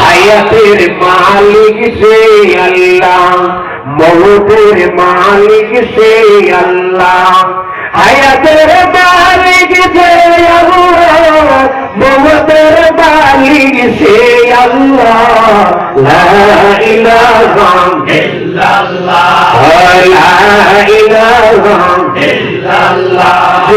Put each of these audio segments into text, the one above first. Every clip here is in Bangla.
হায়াতের মালিক সে আল্লাহ মৌতের মালিক সে আল্লাহ। হায়াতের মালিক সে আল্লাহ মৌতের মালিক সে আল্লাহ। লা ইলাহা ইল্লাল্লাহ। লা ইলাহা ইল্লাল্লাহ।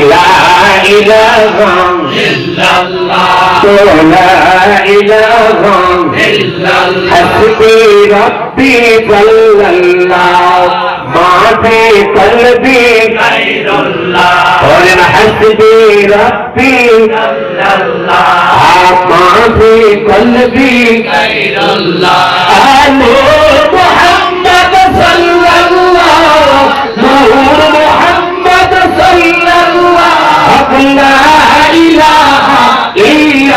لا إله إلا الله لا إله إلا الله حسبي ربي صلى الله ما في قلبي غير الله قلنا حسبي ربي صلى الله ما في قلبي غير الله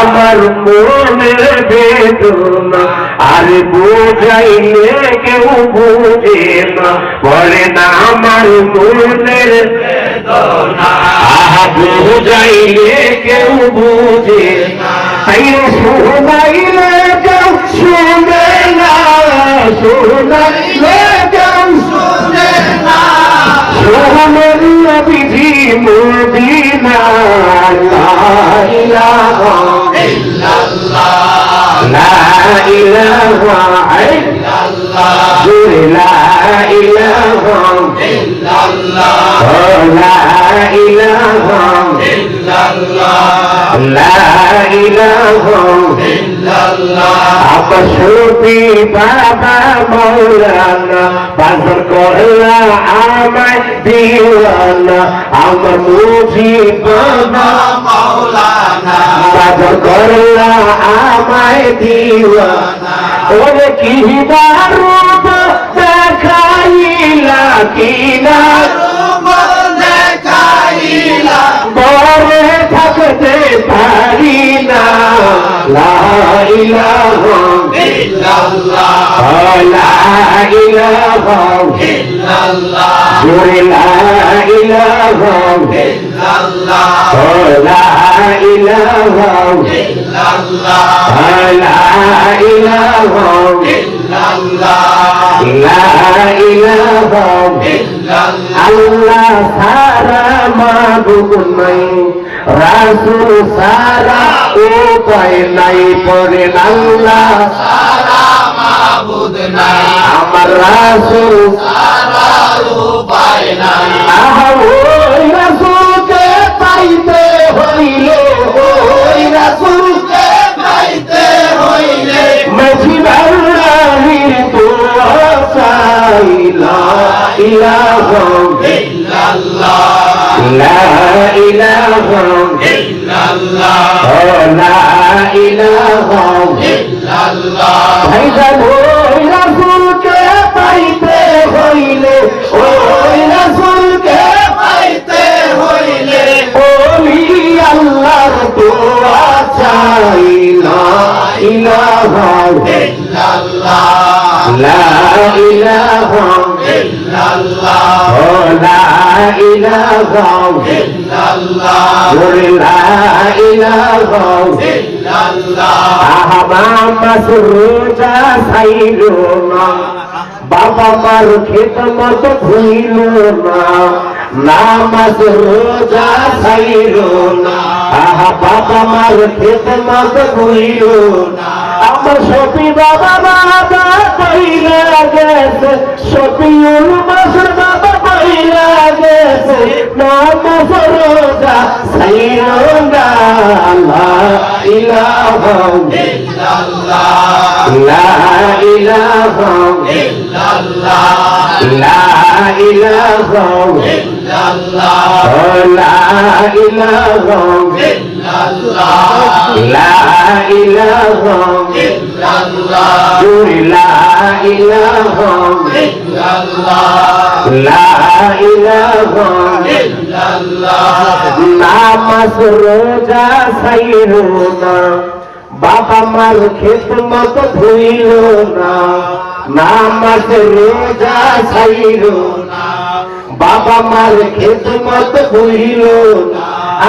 আমার মনের বেদন। আর বোঝাইলে কেউ বুঝে না। বলে না আমার মনের বুঝাইলে কেউ বুঝে না। শুনাইলে যাও শুনে না। শুনাইলে যাও শুনে না। সোহানের বিধি মোদী ইলাহা ইল্লাল্লাহ। লা ইলাহা ইল্লাল্লাহ। আপসুপি বাবা মৌলানা বাজার করলা আমায় দিওয়ানা আমার মুজি বাবা বাজার করলা আমায় দিওয়ানা ওরে কি দারুব দেখাইলা কিনা রূপ দেখাইলা বরে থাকতে পারি না লা ইলাহা ইল্লাল্লাহ। লা ইলাহা ইল্লাল্লাহ। জোরে লা ইলাহা ইল্লাল্লাহ লা ইলাহা ইল্লাল্লাহ লা ইলাহা ইল্লাল্লাহ লা ইলাহা ইল্লাল্লাহ আল্লাহ সারা সারা উপায় নাই পরে আল্লাহ মাবুদ নাই। আমার রাসূল। সারা উপায় নাই ওই রাসূলকে পাইতে হইলে। ওই রাসূলকে পাইতে হইলে। মাঝি বাড়ির দোয়া চাই লা ইলাহা ইল্লাল্লাহ। লা ইলাহা। ইল্লাল্লাহ। লা ইলাহা ইল্লাল্লাহ। ভাইজান ইল্লাল্লাহ লা ইলাহা ইল্লাল্লাহ লা ইলাহা ইল্লাল্লাহ আহবা মাসরুজা সাইল না বাবা মার খেদমত ভুইল না নামাজ রোজা সাইল না আহা বাবা মার খেদমত ভুইল না আমার সপি বাবা বাবা কইলা গেছে। সপিউল মাসর বাবা কইলা গেছে। নামাজ রোজা সাইল না লা ইলাহা। ইল্লাল্লাহ লা ইলাহা। ইল্লাল্লাহ লা ইলাহা। ইল্লাল্লাহ নামাজ রোজা সাইল না বাবা মার খেদমত ভুইল না নামাজ রোজা সাইল না বাবা মার খেদমত হইল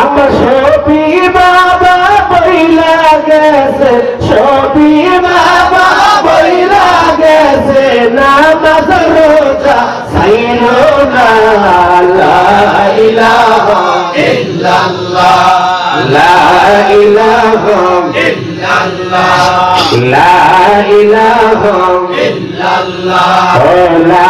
আমার সবই বাবা বইলা গেছে সবই বাবা বইলা গেছে। নামাজ রোজা সাইল না লা ইলাহা ইল্লাল্লাহ। লা ইলাহা ইল্লাল্লাহ। লা ইলাহা ইল্লাল্লাহ লা